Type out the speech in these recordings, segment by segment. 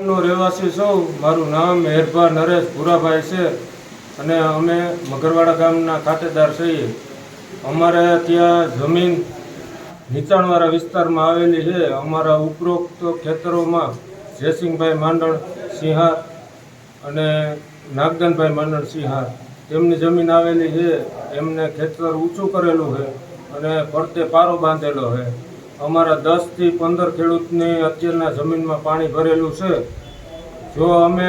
નો રહેવાસી સૌ મારું નામ હેરભા નરેશ ભૂરાભાઈ છે અને અમે મગરવાડા ગામના ખાતેદાર છીએ. અમારે ત્યાં જમીન નીચાણવાળા વિસ્તારમાં આવેલી છે. અમારા ઉપરોક્ત ખેતરોમાં જયસિંહભાઈ માંડણ સિંહાર અને નાગદનભાઈ માંડણ સિંહાર. તેમની જમીન આવેલી છે. એમને ખેતર ઊંચું કરેલું છે અને ફરતે પારો બાંધેલો છે. અમારા દસથી પંદર ખેડૂતની અત્યારના જમીનમાં પાણી ભરેલું છે. જો અમે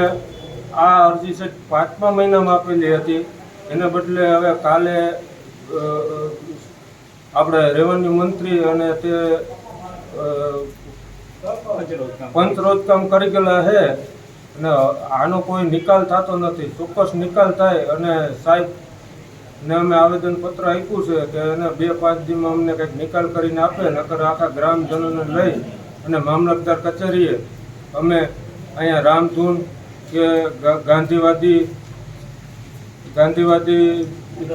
આ અરજી છે, પાંચમા મહિનામાં આપેલી હતી. એને બદલે હવે કાલે આપણે રેવન્યુ મંત્રી અને તે પંચ રોજકામ કરી ગયેલા છે. અને આનો કોઈ નિકાલ થતો નથી. ચોક્કસ નિકાલ થાય અને સાહેબ ને અમે આવેદનપત્ર આપ્યું છે કે એને બે પાંચ દીમાં અમને કંઈક નિકાલ કરીને આપે, નકર આખા ગ્રામજનોને લઈ અને મામલતદાર કચેરીએ અમે અહીંયા રામધૂન કે ગાંધીવાદી ગાંધીવાદી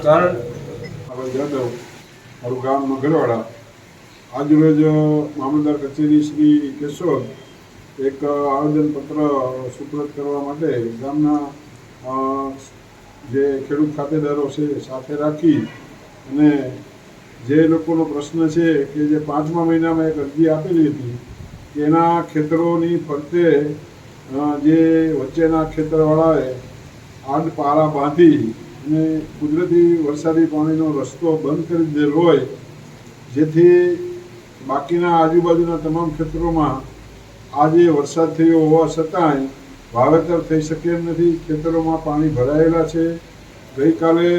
ધારણ જાદવ. મારું ગામ મગરવાડા. આજરોજ મામલતદાર કચેરી શ્રી કેશોદ એક આવેદનપત્ર સુપ્રત કરવા માટે ગામના જે ખેડૂત ખાતેદારો છે, સાથે રાખી અને જે લોકોનો પ્રશ્ન છે કે જે પાંચમા મહિનામાં એક અરજી આપેલી હતી, કે ખેતરોની ફરતે જે વચ્ચેના ખેતરવાળાએ આડ પારા બાંધી અને કુદરતી વરસાદી પાણીનો રસ્તો બંધ કરી દીધેલો હોય, જેથી બાકીના આજુબાજુના તમામ ખેતરોમાં આજે વરસાદ થયો હોવા છતાંય વાવેતર થઈ શકે એમ નથી. ખેતરોમાં પાણી ભરાયેલા છે. ગઈકાલે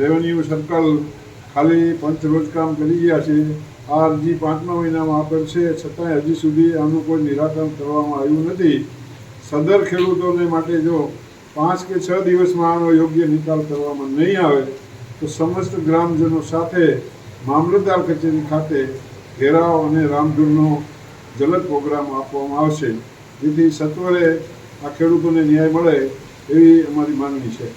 રેવન્યુ સર્કલ ખાલી પંચ રોજકામ કરી ગયા છે. આ અરજી પાંચમા મહિનામાં આપેલ છે છતાંય હજી સુધી આનું કોઈ નિરાકરણ કરવામાં આવ્યું નથી. સદર ખેડૂતોને માટે જો પાંચ કે છ દિવસમાં આનો યોગ્ય નિકાલ કરવામાં નહીં આવે, તો સમસ્ત ગ્રામજનો સાથે મામલતદાર કચેરી ખાતે ઘેરાવ અને રામધૂનનો જલદ પ્રોગ્રામ આપવામાં આવશે. જેથી સત્વરે આ ખેડૂતોને ન્યાય મળે એવી અમારી માંગણી છે.